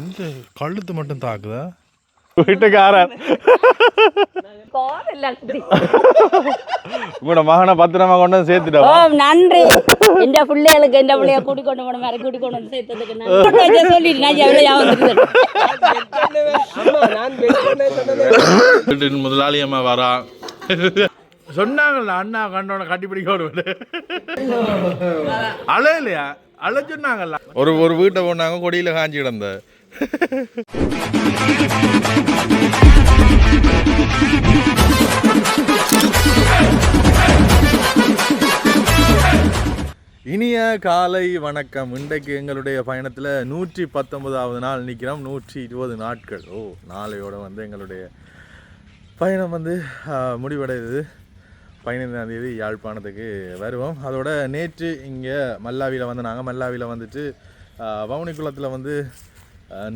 இந்த கழுத்து மட்டும் தாக்குதா? வீட்டுக்காரர். உங்களோட மகனை பத்திரமா கொண்டு வந்து ஓ சேர்த்துட்டோம் நன்றி. இந்த பிள்ளைகளுக்கு இந்த பிள்ளைய கூட்டி கொண்டு போன மாதிரி கூட்டி கொண்டு வந்து சேர்த்ததுக்கு நன்றி. சொல்லிட்டு நான் எவ்வளோ வீட்டின் முதலாளி அம்மா வரா. சொன்னாங்கல்ல அண்ணா கண்டோட கட்டிப்பிடிக்க விடுவாரு அழ இல்லையா அழ சொன்னாங்கல்ல. ஒரு ஒரு வீட்டை போனாங்க கொடியில காஞ்சி கிடந்த. இனிய காலை வணக்கம். இன்றைக்கு எங்களுடைய பயணத்தில் நூற்றி பத்தொன்பதாவது நாள் நிற்கிறோம். நூற்றி இருபது நாட்கள். ஓ நாளையோட வந்து எங்களுடைய பயணம் வந்து முடிவடையுது பதினைந்தாம் தேதி யாழ்ப்பாணத்துக்கு வருவோம். அதோட நேற்று இங்கே மல்லாவியில் வந்து நாங்கள் மல்லாவியில் வந்துட்டு வவுனிக்குளத்தில் குளத்தில் வந்து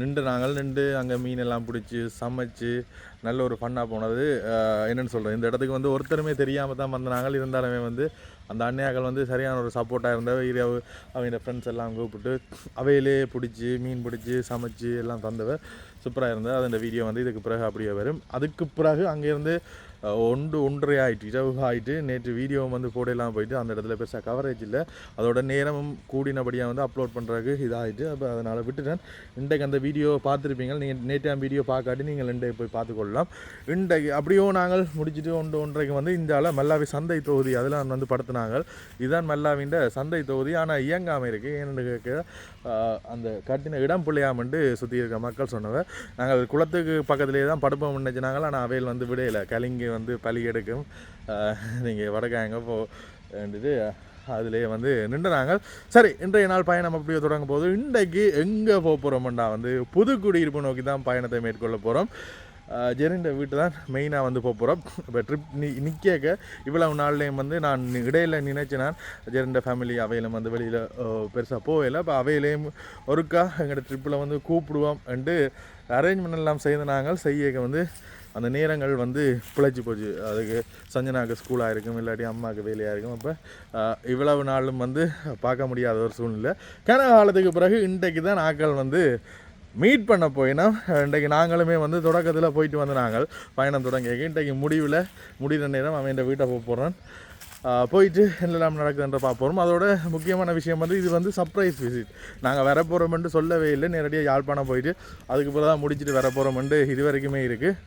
நின்று நாங்கள் நின்று அங்கே மீன் எல்லாம் பிடிச்சி சமைச்சு நல்ல ஒரு ஃபன்னாக போனது. என்னென்னு சொல்கிறேன் இந்த இடத்துக்கு வந்து ஒருத்தருமே தெரியாமல் தான் வந்த இருந்தாலுமே வந்து அந்த அண்ணையாக்கள் வந்து சரியான ஒரு சப்போர்ட்டாக இருந்தவ இரவு அவங்க ஃப்ரெண்ட்ஸ் எல்லாம் கூப்பிட்டு அவையிலே பிடிச்சி மீன் பிடிச்சி சமைச்சு எல்லாம் தந்தவ சூப்பராக இருந்தது அது அந்த வீடியோ வந்து இதுக்கு பிறகு அப்படியே வரும். அதுக்கு பிறகு அங்கேருந்து ஒன்று ஒன்றரை ஆயிட்டு இரவு ஆகிட்டு நேற்று வீடியோ வந்து போடலாம் போயிட்டு அந்த இடத்துல பெருசாக கவரேஜ் இல்லை. அதோட நேரமும் கூடினபடியாக வந்து அப்லோட் பண்ணுறதுக்கு இதாகிட்டு அப்போ அதனால் விட்டுட்டேன். இன்றைக்கு அந்த வீடியோ பார்த்துருப்பீங்க. நீங்கள் நேற்றாம் வீடியோ பார்க்காட்டி நீங்கள் இன்றைக்கு போய் பார்த்துக்கொள்ளலாம். இன்றைக்கு அப்படியோ நாங்கள் முடிச்சுட்டு ஒன்று ஒன்றைக்கு வந்து இந்த மல்லாவி சந்தை தொகுதி அதெல்லாம் வந்து படுத்தினாங்க. இதுதான் மல்லாவின் சந்தை தொகுதி. ஆனால் இயங்காமல் இருக்குது ஏன்னு கேட்க அந்த கட்டின இடம் பிள்ளையாமண்டு சுற்றி இருக்க மக்கள் சொன்னவர் நாங்கள் குளத்துக்கு பக்கத்துலேயே தான் படுப்போம் நினச்சினாங்க ஆனால் அவையில் வந்து விடையில கலிங்கு வந்து பலி எடுக்கும். நீங்கள் வடக்காங்க போ வேண்டியது அதிலேயே வந்து நின்றுனாங்க சரி இன்றைய நாள் பயணம் அப்படியே தொடங்கும் போது இன்றைக்கு எங்கே போக போகிறோம்டா வந்து புது குடியிருப்பு நோக்கி தான் பயணத்தை மேற்கொள்ள போகிறோம் ஜெரிண்ட வீட்டு தான் மெயினாக வந்து போக போகிறோம் இப்போ ட்ரிப் நி நிற்க இவ்வளவு நாள்லேயும் வந்து நான் இடையில நினைச்சு நான் ஜெரிண்ட ஃபேமிலி அவையிலும் வந்து வெளியில் பெருசாக போகலை. இப்போ அவையிலையும் ஒருக்கா எங்களோட ட்ரிப்பில் வந்து கூப்பிடுவோம். என்று அரேஞ்ச்மெண்ட் எல்லாம் செய்து நாங்கள் செய்ய வந்து அந்த நேரங்கள் வந்து பிழைச்சி போச்சு. அதுக்கு சஞ்சனாவுக்கு ஸ்கூலாக இருக்கும் இல்லாட்டி அம்மாவுக்கு வேலையாக இருக்கும். அப்போ இவ்வளவு நாளும் வந்து பார்க்க முடியாத ஒரு சூழ்நிலை. கன காலத்துக்கு பிறகு இன்றைக்கு தான் நாட்கள் வந்து மீட் பண்ண போயினா இன்றைக்கு நாங்களுமே வந்து தொடக்கத்தில் போயிட்டு வந்து நாங்கள் பயணம் தொடங்கி இன்றைக்கு முடிவில் முடிகிற நேரம் அவன் என் வீட்டை போக போகிறான் போயிட்டு என்னெல்லாம் நடக்குதுன்ற பார்ப்போம். அதோட முக்கியமான விஷயம் வந்து இது வந்து சர்ப்ரைஸ் விசிட் நாங்கள் வர போகிறோம்னு சொல்லவே இல்லை. நேரடியாக யாழ்ப்பாணம் போயிட்டு அதுக்கு பிறகு தான் முடிச்சுட்டு வர போகிறோம்னு இது வரைக்குமே இருக்குது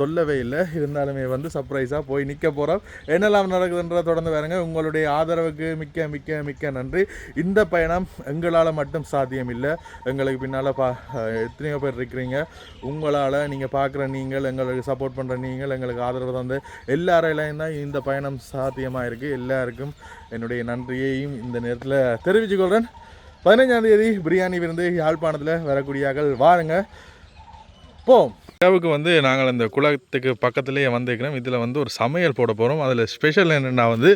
சொல்லவே இல்லை. இருந்தாலுமே வந்து சர்ப்ரைஸாக போய் நிற்க போகிறோம் என்னெல்லாம் நடக்குதுன்ற தொடர்ந்து பாருங்க. உங்களுடைய ஆதரவுக்கு மிக்க மிக்க மிக்க நன்றி. இந்த பயணம் எங்களால் மட்டும் சாத்தியம் இல்லை. எங்களுக்கு பின்னால் பா எத்தனையோ பேர் இருக்கிறீங்க. உங்களால் நீங்கள் பார்க்குற நீங்கள் எங்களுக்கு சப்போர்ட் பண்ணுற நீங்கள் எங்களுக்கு ஆதரவு தந்து எல்லாரையிலையும் தான் இந்த பயணம் சாத்தியமாக இருக்குது எல்லாருக்கும் என்னுடைய நன்றியையும் இந்த நேரத்தில் தெரிவித்துக்கொள்கிறேன் பதினஞ்சாம் தேதி பிரியாணி விருந்து யாழ்ப்பாணத்தில் வரக்கூடியார்கள் வாருங்க. போம் இரவுக்கு வந்து நாங்கள் இந்த குளத்துக்கு பக்கத்துலேயே வந்துக்கிறோம் இதில் வந்து ஒரு சமையல் போட போகிறோம் அதில் ஸ்பெஷல் என்னென்னா வந்து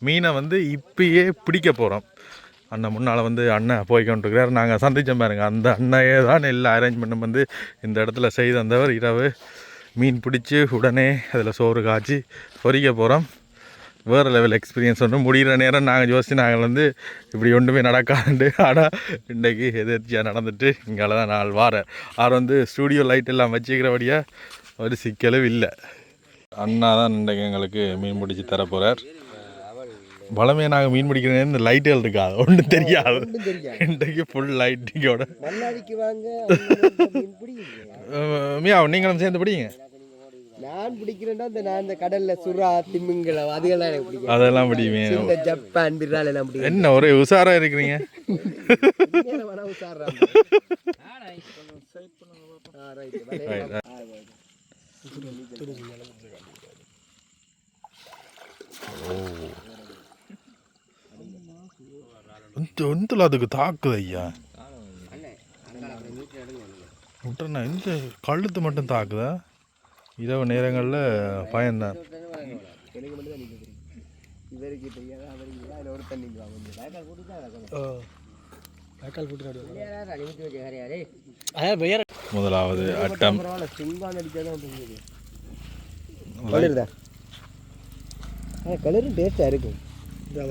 மீனை வந்து இப்பயே பிடிக்க போகிறோம் அண்ணன் முன்னால் வந்து அண்ணன் போய்கொண்டிருக்கிறார் நாங்கள் சந்திச்சோம் பாருங்க. அந்த அண்ணையே தான் எல்லா அரேஞ்ச்மெண்ட்டும் வந்து இந்த இடத்துல செய்து வந்தவர் இரவு மீன் பிடிச்சி உடனே அதில் சோறு காய்ச்சி பொறிக்க போகிறோம் வேறு லெவல் எக்ஸ்பீரியன்ஸ் ஒன்று முடிகிற நேரம் நாங்கள் யோசிச்சு நாங்கள் வந்து இப்படி ஒன்றுமே நடக்காதுண்டு ஆனால் இன்றைக்கு எதிர்ச்சியாக நடந்துட்டு இங்கால தான் நாள் வார. அவர் வந்து ஸ்டூடியோ லைட் எல்லாம் வச்சுக்கிறபடியாக ஒரு சிக்கலும் இல்லை. அண்ணா தான் இன்றைக்கு எங்களுக்கு மீன் பிடிச்சி தர போகிறார் பலமே நாங்கள் மீன் பிடிக்கிற நேரம் இந்த லைட்டுகள் இருக்காது ஒன்றும் தெரியாது. இன்றைக்கு ஃபுல் லைட்டிங்கோட மியா நீங்களும் சேர்ந்து பிடிங்க. நான் பிடிக்கிறேன்னா இந்த நான் இந்த கடல்ல சுறா திமிங்கலம் அதுகெல்லாம் எனக்கு பிடிக்கும் அதெல்லாம் பிடிக்குமே. இந்த ஜப்பான் பிறால் எல்லாம் பிடிக்கும் என்ன ஒரே உஷாராக இருக்கிறீங்க? இந்த எந்தில் அதுக்கு தாக்குது ஐயா. விட்டுறண்ணா இந்த கழுத்து மட்டும் தாக்குதா? இரவு நேரங்களில் பயன்தான் முதலாவது அட்டம். கலர் கலரும் டேஸ்ட்டாக இருக்கும்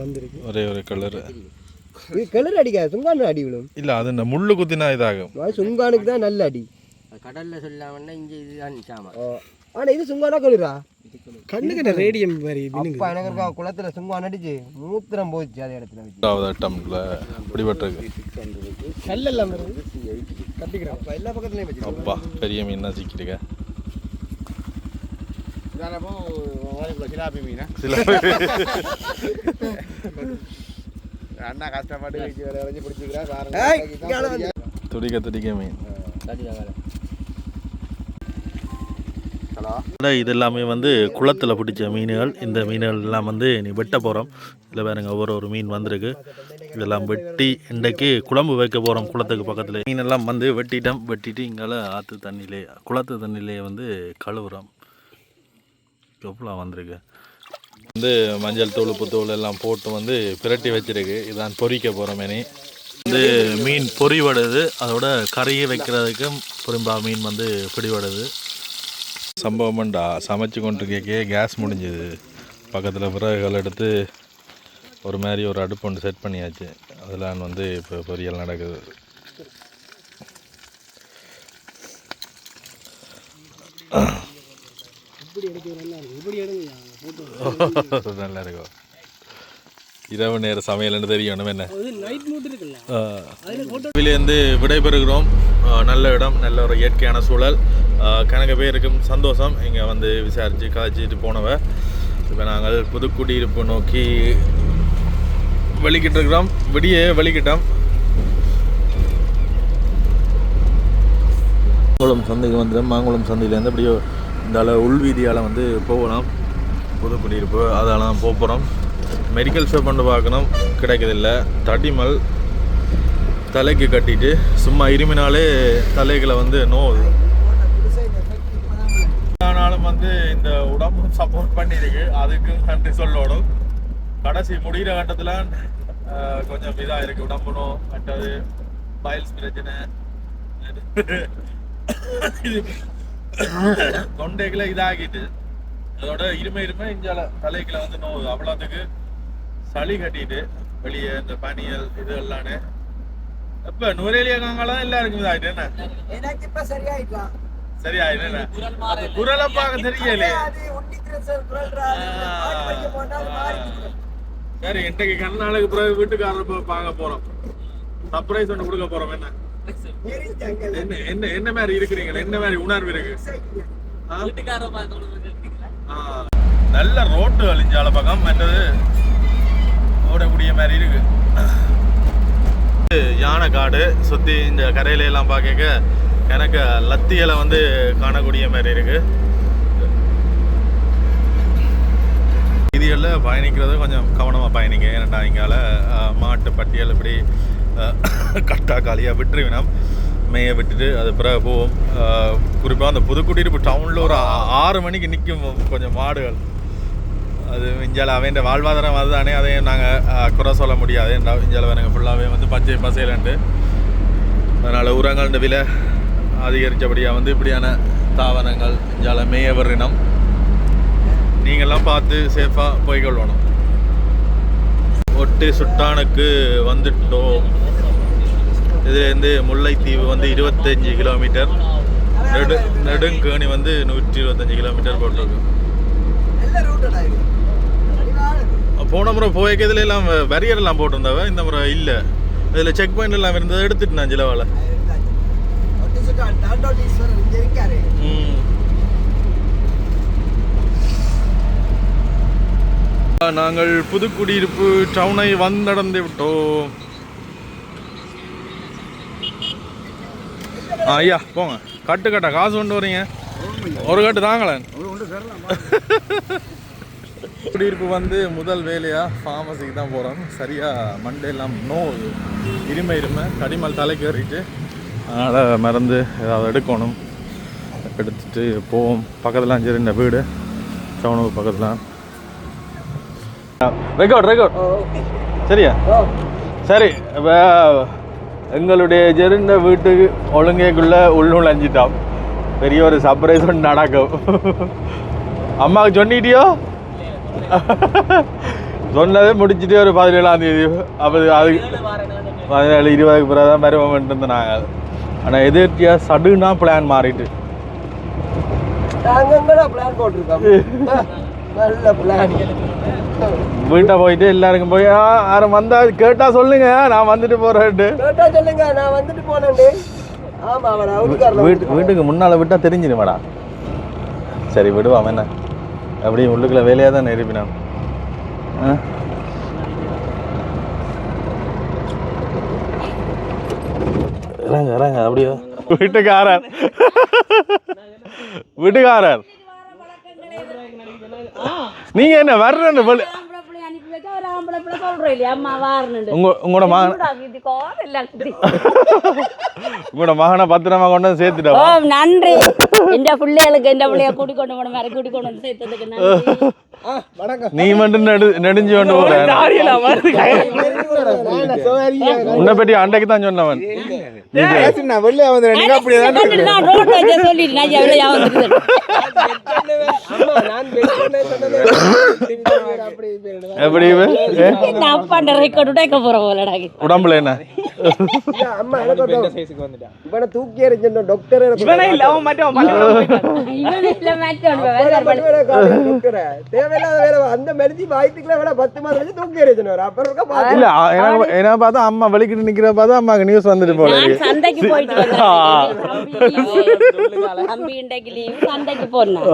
வந்திருக்கு. ஒரே ஒரு கலர். இது கிளறு அடிக்காது சுங்கானு அடி விழும். இல்லை அது இந்த முள்ளு குத்தினா இதாகும். சுங்கானுக்கு தான் நல்ல அடி. கடல்ல சொல்லாமன்னா இங்க இதுதான் சாமா ஓ. ஆனா இது சுங்கானா கிளறா? கண்ணுக்கு ரேடியம் மாதிரி அப்பா எனக்கு இருக்கா குளத்துல சுங்கான் அடிச்சு மூத்திரம் போச்சு அதே இடத்துல வச்சு. அட்டம்ல பிடிபட்டிருக்கு. கட்டிக்கிறேன் அப்ப எல்லா பக்கத்துலயும் வச்சு அப்பா பெரிய மீன் தான் சிக்கிருக்க சிலாபி மீனா? சில அண்ணா கஷ்டப்பட்டு. துடிக்க துடிக்க மீன். ஹலோ இது எல்லாமே வந்து குளத்தில் பிடிச்ச மீன்கள். இந்த மீன்கள் எல்லாம் வந்து நீ வெட்ட போகிறோம் இதில் பாருங்க ஒவ்வொரு ஒரு மீன் வந்திருக்கு. இதெல்லாம் வெட்டி இன்றைக்கு குழம்பு வைக்க போகிறோம் குளத்துக்கு பக்கத்தில். மீன் எல்லாம் வந்து வெட்டிட்டோம். வெட்டிட்டு இங்கால ஆற்று தண்ணியிலே குளத்து தண்ணியிலே வந்து கழுவுறோம். எவ்வளோ வந்திருக்கு? வந்து மஞ்சள் தூள் புத்தூள் எல்லாம் போட்டு வந்து பிரட்டி வச்சிருக்கு. இதான் பொறிக்க போகிற மீன் வந்து மீன் பொறிவடுது. அதோட கறியை வைக்கிறதுக்கும் புரிம்பா மீன் வந்து பிடிவடுது. சம்பவம்டா சமைச்சு கொண்டு கேட்க கேஸ் முடிஞ்சுது. பக்கத்தில் விறகுகள் எடுத்து ஒரு மாதிரி ஒரு அடுப்பு ஒன்று செட் பண்ணியாச்சு. அதில் வந்து இப்போ பொரியல் நடக்குது. நல்லா இருக்கும். இரவு நேர சமையல்னு தெரியணும் என்ன? இதிலேருந்து விடைபெறுகிறோம். நல்ல இடம் நல்ல ஒரு இயற்கையான சூழல். கணக்கு பேருக்கும் சந்தோஷம். இங்கே வந்து விசாரித்து காய்ச்சிட்டு போனவ. இப்போ நாங்கள் புதுக்குடியிருப்பு நோக்கி வெளிக்கிட்டு இருக்கிறோம் விடியே வெளிக்கிட்டோம். மாங்குளம் சந்தைக்கு வந்துடும் மாங்குளம் சந்தையிலேருந்து அப்படியே இந்த உள்வீதியால் வந்து போகலாம். புதுக்குடியிருப்பு அதெல்லாம் போக போகிறோம் மெடிக்கல் ஷாப் பண்ணி பார்க்கணும். கிடைக்கிறதில்ல. தடிமல் தலைக்கு கட்டிட்டு சும்மா இருமினாலே தலைகளை வந்து நோவுது ஆனாலும் வந்து இந்த உடம்பு சப்போர்ட் பண்ணியிருக்கு அதுக்கு நன்றி சொல்லணும். கடைசி முடிகிற கட்டத்தில் கொஞ்சம் இதாக இருக்கு. உடம்பு நோ. மற்றது பயல்ஸ் பிரச்சனை. இது தொண்டைகளை இதாகிட்டு அதோட இருமை இருமை இஞ்சால தலைகளை வந்து நோவுது. அவ்வளோத்துக்கு சளி கட்டிட்டு வெளியே இந்த பனியல் இது எல்லாமே இப்ப நுரையிலிய காங்கெல்லாம் எல்லாருக்கும் இதாயிட்டு என்ன? எனக்கு இப்ப சரியாயிட்டான் சரி ஆயிட்டு என்ன? குரலை பார்க்க தெரியலையே. சரி இன்றைக்கு கண்ணாளுக்கு பிறகு வீட்டுக்காரர் போய் பார்க்க போறோம். சர்ப்ரைஸ் ஒன்று கொடுக்க போறோம் என்ன. என்ன என்ன என்ன மாதிரி இருக்கிறீங்க? என்ன மாதிரி உணர்வு இருக்கு. நல்ல ரோட்டு அழிஞ்சால பக்கம் மற்றது ஓடக்கூடிய மாதிரி இருக்கு. யானை காடு சுற்றி இந்த கரையில எல்லாம் பார்க்க எனக்கு லத்தியலை வந்து காணக்கூடிய மாதிரி இருக்கு. வீதிகளில் பயணிக்கிறது கொஞ்சம் கவனமாக பயணிங்க. ஏன்னா இங்கால மாட்டு பட்டியல் இப்படி கட்டா காலியாக விட்டுருவினோம் மேய விட்டுட்டு அது பிறகு போவோம். குறிப்பாக அந்த புதுக்குடியிருப்பு டவுனில் ஒரு ஆறு மணிக்கு நிற்கும் கொஞ்சம் மாடுகள். அது இஞ்சால அவன் வாழ்வாதாரம் அதுதானே அதையும் நாங்கள் குறை சொல்ல முடியாது. இஞ்சால வேணுங்க ஃபுல்லாகவே வந்து பச்சை பசையிலண்டு அதனால் உரங்கள்ன்ற விலை அதிகரித்தபடியாக வந்து இப்படியான தாவரங்கள் இஞ்சால மேயவர் இனம் நீங்கள்லாம் பார்த்து சேஃபாக போய்கொள்ளணும். ஒட்டு சுட்டானுக்கு வந்துட்டோம். இதுலேருந்து முல்லைத்தீவு வந்து இருபத்தஞ்சி கிலோமீட்டர். நெடு நெடுங்கேணி வந்து நூற்றி இருபத்தஞ்சி கிலோமீட்டர் போட்டிருக்கு நல்ல ரூட்டடா இது அடிவாளது. போன முறை போய்க்க இதுல எல்லாம் பேரியர் எல்லாம் போட்டிருந்தாவ? இந்த முறை இல்லை. இதில் செக் பாயிண்ட் எல்லாம் இருந்தது எடுத்துட்டு நான் ஜிலவால. நாங்கள் புதுக்குடியிருப்பு டவுனை வந்தடைந்து விட்டோம். ஆ, ஐயா போங்க. கட்டு கட்டா காசு கொண்டு வரீங்க. ஒரு கட்டு தாங்களேன். குடியிருப்பு வந்து முதல் வேலையாக ஃபார்மசிக்கு தான் போகிறோம் சரியாக மண்டே நோ இருமை இருமை. கடிமல் தலைக்கு ஏறிட்டு அதனால் மறந்து ஏதாவது எடுக்கணும். எடுத்துட்டு போவோம். பக்கத்தில் அஞ்சு இந்த வீடு. டவுனுக்கு பக்கத்தில் ரெக்கார்ட் ரெக்கார்ட் சரியா? சரி இப்போ எங்களுடைய ஜெருந்த வீட்டுக்கு ஒழுங்கைக்குள்ள உள்நுழைஞ்சிட்டோம் பெரிய ஒரு சர்ப்ரைஸ் ஒன்று நடக்கும். அம்மாவுக்கு சொன்னிட்டியோ? சொன்னதே முடிச்சுட்டு ஒரு பதினேழாம் தேதி அப்போ அது பதினேழு இருபதுக்கு பிறகு தான் வருவோம்ட்டு இருந்தோம் நாங்கள் ஆனால் எதிர்த்தியாக சடுனா பிளான் மாறிட்டு. வீட்டை போயிட்டு எல்லாருக்கும் போய் "ஆ, யாரும் வந்தா கேட்டா சொல்லுங்க நான் வந்துட்டு போறேன்ட்டு. சொல்லுங்க நான் வந்துட்டு வீட்டு வீட்டுக்கு முன்னால் விட்டா தெரிஞ்சிருமாடா? சரி விடுவான் என்ன? அப்படியே உள்ளுக்குள்ள வேலையாக தான் நிரப்பினான் ஆ? இறங்க இறங்க அப்படியே. வீட்டுக்காரர். வீட்டுக்காரர். நீங்க என்ன வர்றேன்னு வெளி- ஆம்பளை பிள்ளை அனுப்பி வைக்க ஒரு ஆம்பளை பிள்ளை சொல்றோம் இல்லையா அம்மா வாரணுண்டு உங்க உங்களோட மகன் என்னடா இது கோவம் எல்லாம் குடி. உங்களோட மகனை பத்திரமா கொண்டு வந்து ஓ நன்றி எந்த பிள்ளைகளுக்கு எந்த பிள்ளைய கூட்டி கொண்டு போன மாதிரி கூட்டி கொண்டு வந்து சேர்த்ததுக்கு நன்றி நீ மட்டும் நெடு நெடுஞ்சு கொண்டு போற உன்னை பற்றி அன்றைக்கு தான் சொன்னவன் நான் அப்படி இப்படி எப்படி இந்த அப்பாண்ட ரெக்கார்டு உடைக்க போற போலடா. உடம்புல என்ன? இல்ல, அம்மா எனக்கு ஒரு இவனை தூக்கி எறிஞ்சிருந்த டாக்டர் இவனே இல்ல அவன் மட்டும் அவன் மட்டும் இவன் இல்ல மாட்டோம் டாக்டர் தேவையில்லாத வேலை அந்த மெடிசி வாய்த்துக்குள்ள வேலை பத்து மாதம் வச்சு தூக்கி எறிஞ்சினார் அப்புறம் இருக்கா பாத்து- இல்ல அ- எனக்கு என்ன பார்த்தா அம்மா வெளிக்கிட்டு நிக்கிற பார்த்தா அம்மாக்கு நியூஸ் வந்துட்டு போல நான். சந்தைக்கு போயிட்டு வந்தேன் தம்பி இன்றைக்கு லீவு சந்தைக்கு போனேன்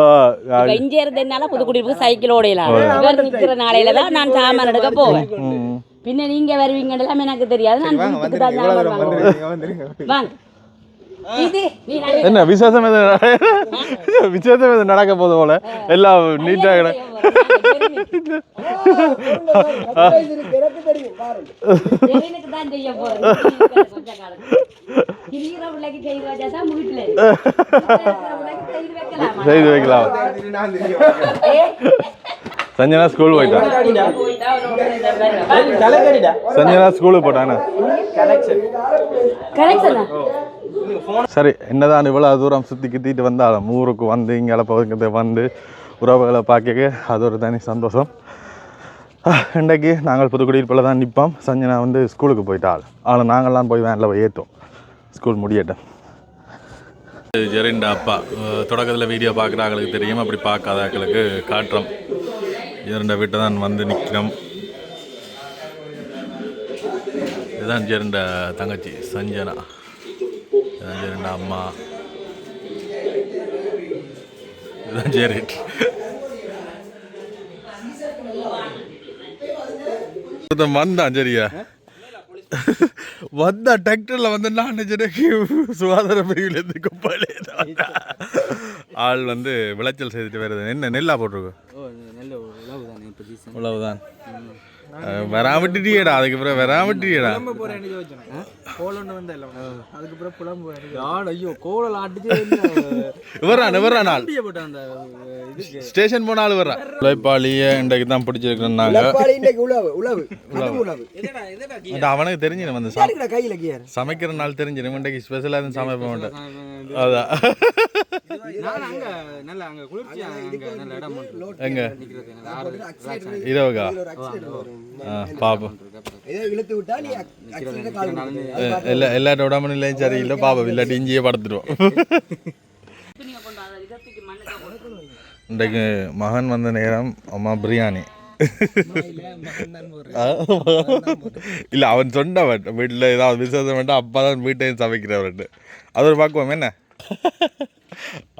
இங்க இருந்து என்னால புதுக்குடியிருப்பு சைக்கிள் ஓடையலாம். இவர் நிக்கிற நாளையில தான் நான் சாமான் எடுக்க போவேன். பின்ன நீங்க வருவீங்கன்னு எல்லாம் எனக்கு தெரியாது. நான் வீட்டுக்கு தான் வருவேன். வாங்க. என்ன விசேஷம் எது விசேஷம் எது நடக்க போது போல? எல்லாம் நீட்டா கிட இருக்கு, இருக்கு. செய்து வைக்கலாமா? சஞ்சனா ஸ்கூல் போயிட்டா? போயிட்டா அவரோட இந்த மாதிரி வா. சஞ்சனா ஸ்கூலுக்கு போட்டானே? சரி என்னதான் இவ்வளோ தூரம் சுற்றி கித்திட்டு வந்தாலும் ஊருக்கு வந்து இங்கே பக்கத்து வந்து உறவுகளை பார்க்க அது ஒரு தனி சந்தோஷம். இன்றைக்கு நாங்கள் புதுக்குடியிருப்பில் தான் நிற்போம். சஞ்சனா வந்து ஸ்கூலுக்கு போயிட்டாள். ஆனால் நாங்கள்லாம் போய் வேனில் போய் ஏற்றோம் ஸ்கூல் முடியட்டும். ஜெரிண்ட அப்பா. தொடக்கத்தில் வீடியோ பார்க்குறாங்களுக்கு தெரியும். அப்படி பார்க்காதாக்களுக்கு காட்டுறோம். ஜெரிண்ட வீட்டை தான் வந்து நிற்கிறோம் இதுதான் ஜெரிண்ட தங்கச்சி சஞ்சனா. இதுதான் ஜெரிண்ட அம்மா. இதுதான் ஜெரிட் வந்தான் சரியா? வந்தா டிராக்டர்ல வந்து நான் சரி சுகாதார பிரிவுலேருந்து குப்பாலே ஆள் வந்து விளைச்சல் செய்துட்டு வருது என்ன நெல்லா போட்டிருக்கோம்? அவ்வளவுதான். இப்போ சீசன் அவ்வளவுதான் வராமட்டிட்டியடா அதுக்கு பிறகு வராமட்டியடா கோலன்னு வந்து இல்ல அதுக்கு பிறகு புலம்பு யார் ஐயோ கோலல் அடிச்சு வர்றான் வர்றான் நாள். ஸ்டேஷன் போனாலும் வர்றான் உழைப்பாளியே இன்றைக்கு தான் பிடிச்சிருக்கிறோம் நாங்கள் உழைப்பாளி இன்னைக்கு உழவு உழவு. கடும் உழவு. அது அவனுக்கு தெரிஞ்சிடும் வந்து கையில கியர் சமைக்கிற நாள் தெரிஞ்சிடும் இன்றைக்கு ஸ்பெஷலாக எதுவும் சமைப்ப மாட்டேன் அதான். நான் அங்க நல்ல அங்க குளிர்ச்சியா அங்க நல்ல இடம் ஒன்று எங்க? நிக்கிறது பாப்போம். எல்லா எல்லா உடம்பு நிலையும் சரியில்லை பாப்போம் இல்லாட்டி இங்கேயே படுத்துடுவோம் இன்றைக்கு மகன் வந்த நேரம் அம்மா பிரியாணி. இல்லை அவன் சொன்னவன். வீட்டில் ஏதாவது விசேஷம் வேண்டாம் அப்பா தான் வீட்டையும் சமைக்கிறவர்ட்டு அது ஒரு பார்க்குவோம் என்ன?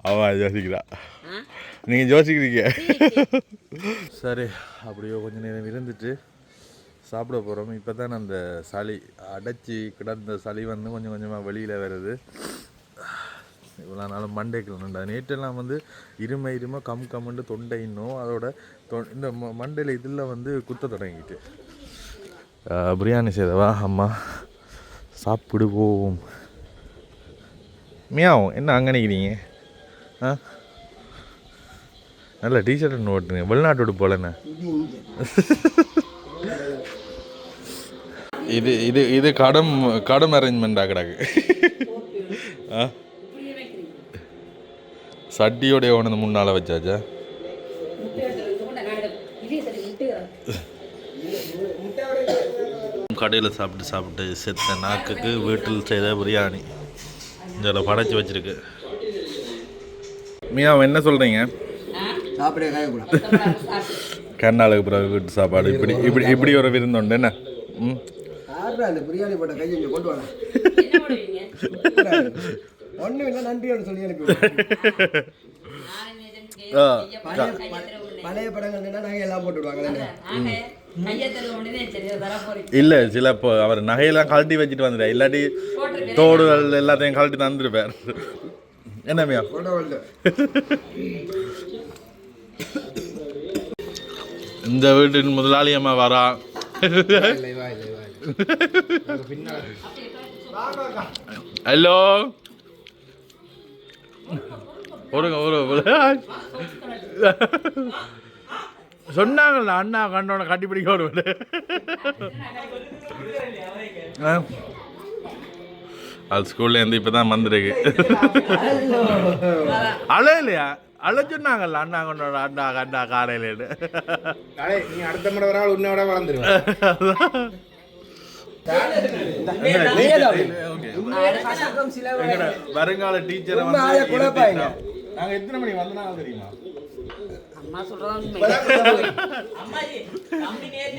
அவன் யோசிக்கிறா. நீங்கள் யோசிக்கிறீங்க. சரி அப்படியே கொஞ்ச நேரம் இருந்துட்டு சாப்பிட போகிறோம் இப்போ தான் அந்த சளி அடைச்சி கிடந்த சளி வந்து கொஞ்சம் கொஞ்சமாக வெளியில் வருது. இவ்வளோ நாளும் மண்டைக்கு உண்டா நேற்றெல்லாம் வந்து இருமை இருமை கம் கம்முண்டு தொண்டை இன்னும். அதோட தொ இந்த ம- மண்டையில் இதில் வந்து குத்த தொடங்கிட்டு. பிரியாணி செய்தவா? அம்மா சாப்பிடுவோம். மியாவும் என்ன அங்கே நிற்கிறீங்க ஆ? நல்ல டிஷர்ட் ஒன்று ஓட்டுங்க. வெளிநாட்டோடு போலண்ணே. இது இது இது கடம் கடம் அரேஞ்ச்மெண்ட்டாக கிடக்கு. ஆ? சட்டியோடைய ஒன்று முன்னால் வச்சாச்சா? கடையில் சாப்பிட்டு சாப்பிட்டு செத்த நாக்குக்கு வீட்டில் செய்த பிரியாணி. இதில் படைச்சி வச்சிருக்கு. மியா என்ன சொல்கிறீங்க கர்நாடக பிறகு வீட்டு சாப்பாடு இப்படி இப்படி இப்படி ஒரு விருந்துண்டு என்ன? ம்? யாருடா அந்த பிரியாணி போட்ட கையை இங்கே கொண்டு வாங்க ஒன்றும் இல்லை நன்றியோட சொல்லி எனக்கு. பழைய படங்கள்னா நாங்கள் எல்லாம் போட்டு விடுவாங்க இல்லை சில இப்போ அவர் நகையெல்லாம் கழட்டி வச்சுட்டு வந்துட்டார் இல்லாட்டி தோடுகள் எல்லாத்தையும் கழட்டி தந்துருப்பார். என்ன மியா? போட்டோ வந்து இந்த வீட்டின் முதலாளி அம்மா வரா. ஹலோ ஒருங்க ஒரு சொன்னாங்கல்ல அண்ணா கண்டோட கட்டிப்பிடிக்க ஒரு அது ஸ்கூல்லேருந்து இப்போ தான் வந்திருக்கு. அழ இல்லையா அழ சொன்னாங்கல்ல அண்ணா கொண்டோட அண்ணா கண்டா காரையிலேன்னு நீ அடுத்த முறை வர உன்னோட வளர்ந்துருவேன். வருங்கால டீச்சரை. நாங்க எத்தனை மணி வந்தனால தெரியுமா? அம்மா சொல்றதா உண்மை.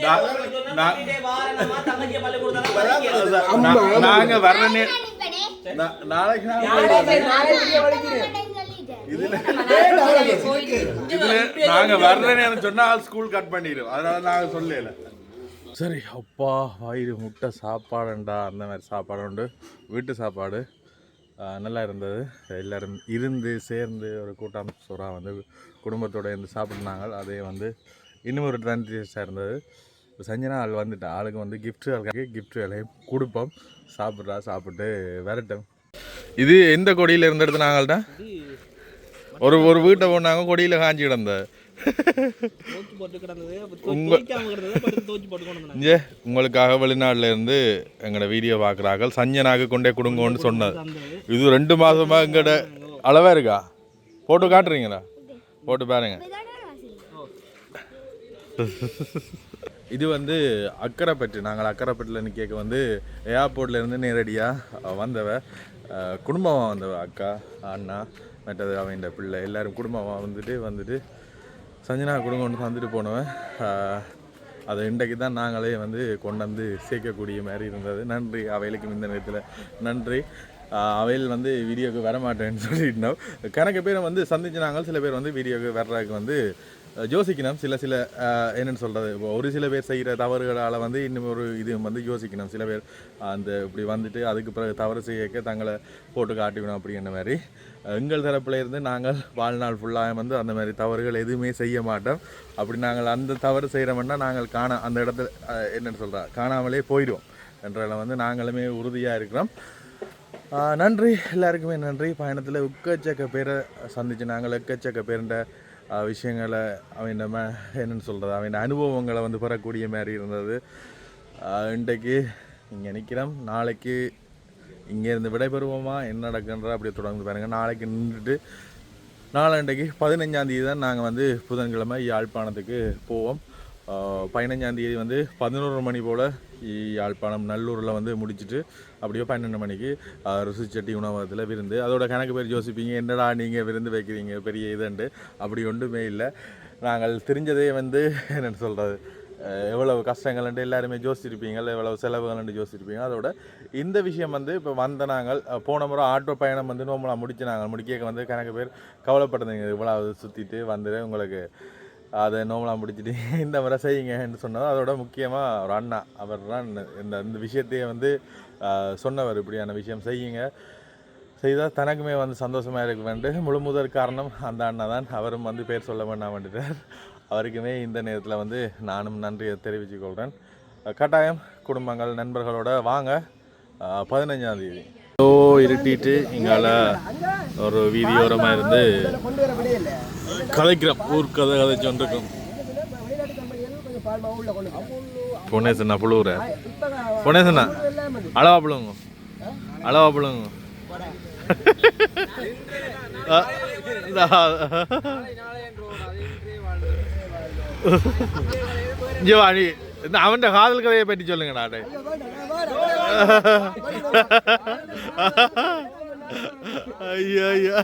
நா- நா- நாங்க வர்ற நாளைக்கு இதுல இதுல நாங்க வர்ற நேரம் சொன்னா ஸ்கூல் கட் பண்ணிடும் அதனால நாங்க சொல்லல. சரி அப்பா வயிறு முட்டை சாப்பாடுண்டா. அந்த மாதிரி சாப்பாடு உண்டு. வீட்டு சாப்பாடு நல்லா இருந்தது. எல்லாரும் இருந்து சேர்ந்து ஒரு கூட்டம் சோறாக வந்து குடும்பத்தோட இருந்து சாப்பிட்னாங்க அதே வந்து இன்னும் ஒரு ட்ரெண்டிஸாக இருந்தது. இப்போ சஞ்சனா ஆள் வந்துட்டா. ஆளுக்கு வந்து gift வேலைக்கு gift வேலையும் கொடுப்போம். சாப்பிட்றா சாப்பிட்டு விரட்டும். இது எந்த கொடியில் இருந்து எடுத்து நாங்கள்ட்ட? ஒரு ஒரு வீட்டை போனாங்க கொடியில் காஞ்சி கிடந்தது உங்களுக்காக வெளிநாட்டுல இருந்து எங்களோட வீடியோ பார்க்குறார்கள். சஞ்சனாக்கு கொண்டே கொடுங்கன்னு சொன்னது இது ரெண்டு மாசமா எங்கட அளவா இருக்கா? போட்டு காட்டுறீங்களா? போட்டு பாருங்க. இது வந்து அக்கரைப்பட்டு. நாங்கள் அக்கரைப்பட்டில் கேட்க வந்து ஏர்போர்ட்ல இருந்து நேரடியாக வந்தவ குடும்பமாக வந்தவ அக்கா அண்ணா மற்றது அவன் பிள்ளை எல்லாரும் குடும்பமாக வந்துட்டு வந்துட்டு சஞ்சனா குடும்பம் ஒன்று தந்துட்டு போனவன். அதை இன்றைக்கு தான் நாங்களே வந்து கொண்டு வந்து சேர்க்கக்கூடிய மாதிரி இருந்தது. நன்றி அவைகளுக்கும் இந்த நேரத்தில். நன்றி. அவையில் வந்து வீடியோக்கு வர மாட்டேன்னு சொல்லிட்டோம். கணக்கு பேரை வந்து சந்திச்சினாங்க சில பேர் வந்து வீடியோக்கு வர்றதுக்கு வந்து யோசிக்கணும். சில சில என்னென்னு என்னன்னு சொல்கிறது இப்போ ஒரு சில பேர் செய்கிற தவறுகளால் வந்து இன்னும் ஒரு இது வந்து யோசிக்கணும். சில பேர் அந்த இப்படி வந்துட்டு அதுக்கு பிறகு தவறு செய்யக்க தங்களை போட்டு காட்டிக்கணும் அப்படிங்கிற மாதிரி. எங்கள் தரப்புல இருந்து நாங்கள் வாழ்நாள் ஃபுல்லாக வந்து அந்த மாதிரி தவறுகள் எதுவுமே செய்ய மாட்டோம். அப்படி நாங்கள் அந்த தவறு செய்கிறோம்னா நாங்கள் காண அந்த இடத்துல என்னென்னு என்னன்னு சொல்கிறா காணாமலே போயிடுவோம். என்றால வந்து நாங்களுமே உறுதியாக இருக்கிறோம். நன்றி. எல்லாருக்குமே நன்றி. பயணத்தில் உக்கச்சக்க பேரை சந்திச்சு நாங்கள் எக்கச்சக்க பேருண்ட விஷயங்களை அவன் நம்ம என்னன்னு சொல்கிறது அவன் அனுபவங்களை வந்து பெறக்கூடிய மாதிரி இருந்தது. இன்றைக்கு இங்கே நிற்கிறோம் நாளைக்கு இங்கேருந்து விடைபெறுவோமா? என்ன நடக்குன்ற அப்படியே தொடர்ந்து பாருங்கள் நாளைக்கு நின்றுட்டு நாளாண்டைக்கு பதினஞ்சாந்தேதி தான் நாங்கள் வந்து புதன்கிழமை யாழ்ப்பாணத்துக்கு போவோம். பதினஞ்சாந்தேதி வந்து பதினோரு மணி போல் யாழ்ப்பாணம் நல்லூரில் வந்து முடிச்சுட்டு அப்படியோ பன்னெண்டு மணிக்கு ருசிச்சட்டி உணவகத்தில் விருந்து. அதோட கணக்கு பேர் யோசிப்பீங்க. என்னடா நீங்கள் விருந்து வைக்கிறீங்க? பெரிய இதுண்டு. அப்படி ஒன்றுமே இல்லை. நாங்கள் தெரிஞ்சதே வந்து என்னென்னு சொல்கிறது எவ்வளவு கஷ்டங்கள்ன்ட்டு எல்லாருமே யோசிச்சிருப்பீங்க. எவ்வளவு செலவுகள்னு யோசிச்சிருப்பீங்க. அதோட இந்த விஷயம் வந்து இப்போ வந்த நாங்கள் போன முறை ஆட்டோ பயணம் வந்து நோம்பலாம் முடிச்சு நாங்கள் முடிக்க வந்து கணக்கு பேர் கவலைப்படுதுங்க இவ்வளவு சுற்றிட்டு வந்து உங்களுக்கு அதை நோம்பலாம் முடிச்சிட்டு இந்த முறை செய்யுங்கன்னு சொன்னது அதோட முக்கியமாக ஒரு அண்ணா. அவர் தான் இந்த இந்த விஷயத்தையே வந்து சொன்னவர். இப்படியான விஷயம் செய்யுங்க. செய்தால் தனக்குமே வந்து சந்தோஷமாக இருக்க வேண்டும் முழு முதற் காரணம் அந்த அண்ணா தான். அவரும் வந்து பேர் சொல்ல வேண்டாம் வந்துட்டார். அவருக்குமே இந்த நேரத்தில் வந்து நானும் நன்றியை தெரிவித்துக்கொள்கிறேன் கட்டாயம் குடும்பங்கள் நண்பர்களோட வாங்க. பதினஞ்சாம் தேதி. ஓ இருட்டிட்டு எங்களால் ஒரு வீதியோரமாக இருந்து கதைக்கிறோம் ஊர் கதை கதைச்சோன்றிருக்கோம் பொன்னேசண்ணா புழுவுற. இப்ப பொன்னேசண்ணா அளவா புழுங்க. அளவா புழுங்க. அஹ், இங்க இந்த அவன் காதல் கதையை பற்றி சொல்லுங்கண்ணா டே ஐயா